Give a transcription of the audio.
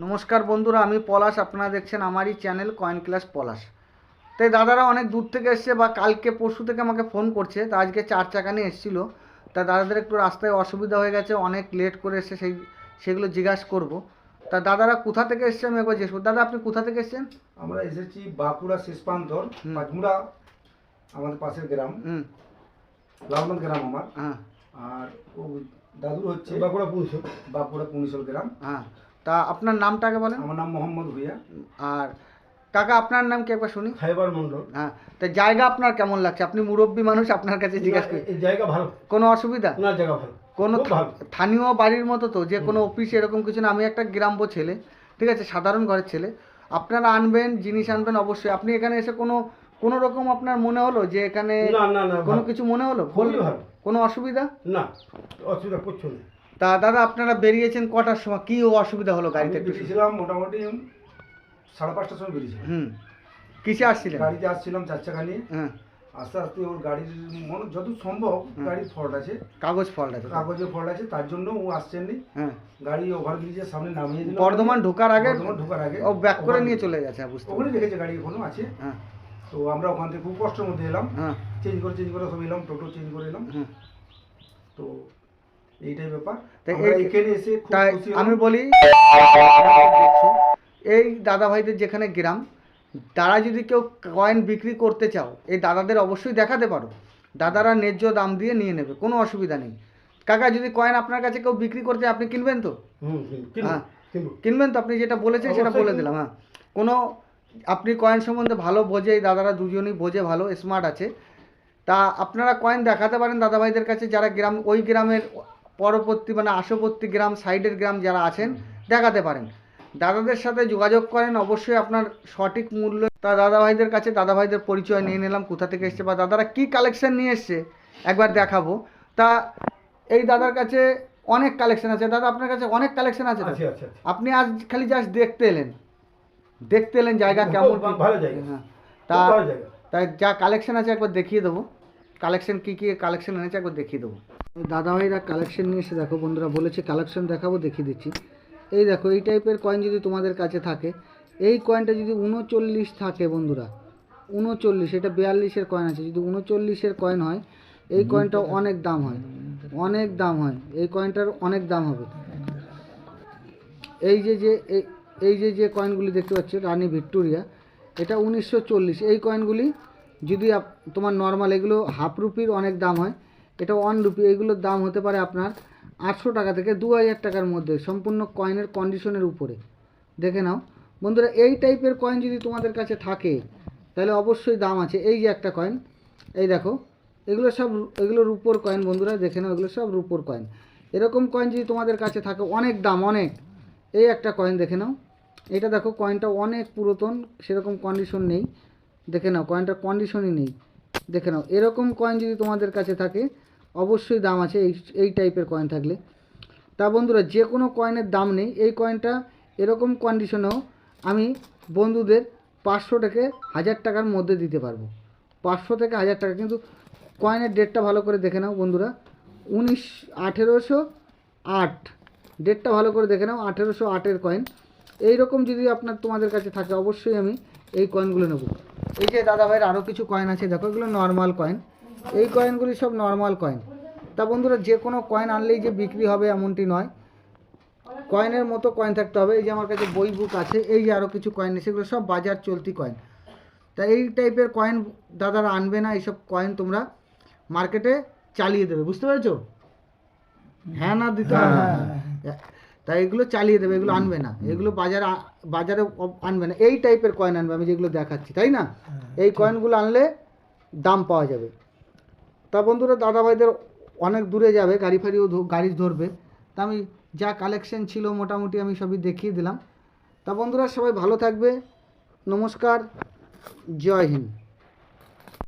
নমস্কার বন্ধুরা আমি পলাশ আপনারা দেখছেন আমারই চ্যানেল কয়েন ক্লাস পলাশ। তাই দাদারা অনেক দূর থেকে এসছে বা কালকে পরশু থেকে আমাকে ফোন করছে তা আজকে চার চাকা নিয়ে এসেছিল। তা দাদাদের একটু রাস্তায় অসুবিধা হয়ে গেছে অনেক লেট করে এসে সেই সেগুলো জিজ্ঞাসা করব। তা দাদারা কোথা থেকে এসছে আমি একবার জিজ্ঞেস দাদা আপনি কোথা থেকে এসছেন? আমরা এসেছি বাঁকুড়া শেষ প্রান্তর হুম। আমাদের পাশের গ্রাম। হুম। গ্রাম আমার। হ্যাঁ। আর ও দাদুর হচ্ছে বাঁকুড়া পুলিশ বাঁকুড়া পুনিশল গ্রাম। হ্যাঁ। তা আপনার নামটাকে বলেন। আমার নাম মোহাম্মদ ভুইয়া। আর কাকা আপনার নাম কি একবার শুনি? খাইবার মন্ডল হ্যাঁ তা জায়গা আপনার কেমন লাগছে? আপনি মুরব্বী মানুষ আপনার কাছে জিজ্ঞাসা করি। জায়গা ভালো। কোনো অসুবিধা? ওনার জায়গা ভালো। কোনো স্থানীয় বাড়ির মতো তো যে কোনো অফিস এরকম কিছু না। আমি একটা গ্রাম্য ছেলে ঠিক আছে সাধারণ ঘরের ছেলে। আপনারা আনবেন জিনিস আনবেন অবশ্যই। আপনি এখানে এসে কোনো কোনো রকম আপনার মনে হলো যে এখানে না না না কোনো কিছু মনে হলো? কোনো অসুবিধা? না অসুবিধা করছ না তা দাদা আপনারা বেরিয়েছেন কটার সময়? কি অসুবিধা হলো গাড়িতে একটু বেরিয়েছিলাম মোটামুটি সাড়ে পাঁচটার সময় বেরিয়েছিলাম। হুম। কিসে আসছিলেন? গাড়িতে আসছিলাম চার চাকা নিয়ে হ্যাঁ। আস্তে আস্তে ওর গাড়ির মনে যত সম্ভব গাড়ির ফল্ট আছে। কাগজ ফল্ট আছে। কাগজের ফল্ট আছে তার জন্য ও আসছেননি। হ্যাঁ। গাড়ি ওভার ওভারব্রিজের সামনে নামিয়ে দিল। বর্ধমান ঢোকার আগে বর্ধমান ঢোকার আগে। ও ব্যাক করে নিয়ে চলে গেছে হ্যাঁ, বুঝতে ওখানে। রেখেছে গাড়ি এখনও আছে। হ্যাঁ। তো আমরা ওখান থেকে খুব কষ্টের মধ্যে এলাম। হ্যাঁ। চেঞ্জ করে চেঞ্জ করে সব এলাম টোটো চেঞ্জ করে এলাম। তো এইটাই ব্যাপার। তা আমরা এই- এখানে এসে তাই আমি বলি এই দাদা ভাইদের যেখানে গ্রাম তারা যদি কেউ কয়েন বিক্রি করতে চাও এই দাদাদের অবশ্যই দেখাতে পারো। দাদারা ন্যায্য দাম দিয়ে নিয়ে নেবে কোনো অসুবিধা নেই। কাকা যদি কয়েন আপনার কাছে কেউ বিক্রি করতে আপনি কিনবেন তো? হ্যাঁ। কিনবেন তো আপনি যেটা বলেছেন সেটা বলে দিলাম হ্যাঁ। কোনো আপনি কয়েন সম্বন্ধে ভালো বোঝে এই দাদারা দুজনই বোঝে ভালো স্মার্ট আছে। তা আপনারা কয়েন দেখাতে পারেন দাদা ভাইদের কাছে যারা গ্রাম ওই গ্রামের পরবর্তী মানে আশবর্তী গ্রাম সাইডের গ্রাম যারা আছেন দেখাতে পারেন। দাদাদের সাথে যোগাযোগ করেন অবশ্যই আপনার সঠিক মূল্য তা দাদা ভাইদের কাছে দাদা ভাইদের পরিচয় নিয়ে নিলাম কোথা থেকে এসছে বা দাদারা কি কালেকশন নিয়ে এসছে একবার দেখাবো। তা এই দাদার কাছে অনেক কালেকশন আছে। দাদা আপনার কাছে অনেক কালেকশন আছে। আপনি আজ খালি জাস্ট দেখতে এলেন। দেখতে এলেন জায়গা কেমন ভালো জায়গা। হ্যাঁ। তা তাই যা কালেকশন আছে একবার দেখিয়ে দেবো। কালেকশন কী কী কালেকশন এনেছে একবার দেখিয়ে দেবো। দাদা ভাইরা কালেকশন নিয়ে এসে দেখো বন্ধুরা বলেছে কালেকশন দেখাবো দেখিয়ে দিচ্ছি। এই দেখো এই টাইপের কয়েন যদি তোমাদের কাছে থাকে এই কয়েনটা যদি উনচল্লিশ থাকে বন্ধুরা উনচল্লিশ এটা বিয়াল্লিশের কয়েন আছে যদি উনচল্লিশের কয়েন হয় এই কয়েনটা অনেক দাম হয় অনেক দাম হয় এই কয়েনটার অনেক দাম হবে। এই যে যে এই- এই যে যে কয়েনগুলি দেখতে পাচ্ছ রানী ভিক্টোরিয়া এটা উনিশশো চল্লিশ এই কয়েনগুলি যদি তোমার নর্মাল এগুলো হাফ রুপির অনেক দাম হয় এটা ওয়ান রুপি এগুলোর দাম হতে পারে আপনার আটশো টাকা থেকে দু হাজার টাকার মধ্যে, সম্পূর্ণ কয়েনের কন্ডিশনের উপরে। দেখে নাও। বন্ধুরা, এই টাইপের কয়েন যদি তোমাদের কাছে থাকে, তাহলে অবশ্যই দাম আছে। এই যে একটা কয়েন এই দেখো, এগুলো সব, এগুলো রুপোর কয়েন বন্ধুরা, দেখে নাও, এগুলো সব রুপোর কয়েন এরকম কয়েন যদি তোমাদের কাছে থাকে, অনেক দাম, অনেক। এই একটা কয়েন দেখে নাও। এটা দেখো কয়েনটা অনেক পুরাতন, সেরকম কন্ডিশন নেই। দেখে নাও কয়েনটার কন্ডিশনই নেই। দেখে নাও, এরকম কয়েন যদি তোমাদের কাছে থাকে অবশ্যই দাম আছে এই এই টাইপের কয়েন থাকলে। তা বন্ধুরা যে কোনো কয়েনের দাম নেই। এই কয়েনটা এরকম কন্ডিশনেও আমি বন্ধুদের পাঁচশো থেকে হাজার টাকার মধ্যে দিতে পারব। পাঁচশো থেকে হাজার টাকা। কিন্তু কয়েনের ডেটটা ভালো করে দেখে নাও বন্ধুরা। উনিশ আঠেরোশো আট। ডেটটা ভালো করে দেখে নাও, আঠেরোশো আটের কয়েন এইরকম যদি আপনার তোমাদের কাছে থাকে, অবশ্যই আমি এই কয়েনগুলো নেব। এই যে দাদা ভাইয়ের আরও কিছু কয়েন আছে, দেখো এগুলো নর্মাল কয়েন এই কয়েনগুলি সব নর্মাল কয়েন তা বন্ধুরা যে কোনো কয়েন আনলেই যে বিক্রি হবে এমনটি নয়। কয়েনের মতো কয়েন থাকতে হবে। এই যে আমার কাছে বই বুক আছে এই যে আরও কিছু কয়েন সেগুলো সব বাজার চলতি কয়েন তা এই টাইপের কয়েন দাদারা আনবে না এইসব কয়েন তোমরা মার্কেটে চালিয়ে দেবে। বুঝতে পেরেছ? হ্যাঁ না দিতে হবে না। তাই এগুলো চালিয়ে দেবে এগুলো আনবে না। এগুলো বাজারে বাজারে আনবে না। এই টাইপের কয়েন আনবে আমি যেগুলো দেখাচ্ছি তাই না? এই কয়েনগুলো আনলে দাম পাওয়া যাবে। তা বন্ধুরা দাদা ভাইদের অনেক দূরে যাবে, গাড়ি ফাড়িও গাড়ি ধরবে। তা আমি যা কালেকশন ছিল মোটামুটি আমি সবই দেখিয়ে দিলাম। তা বন্ধুরা সবাই ভালো থাকবে। নমস্কার। জয় হিন্দ।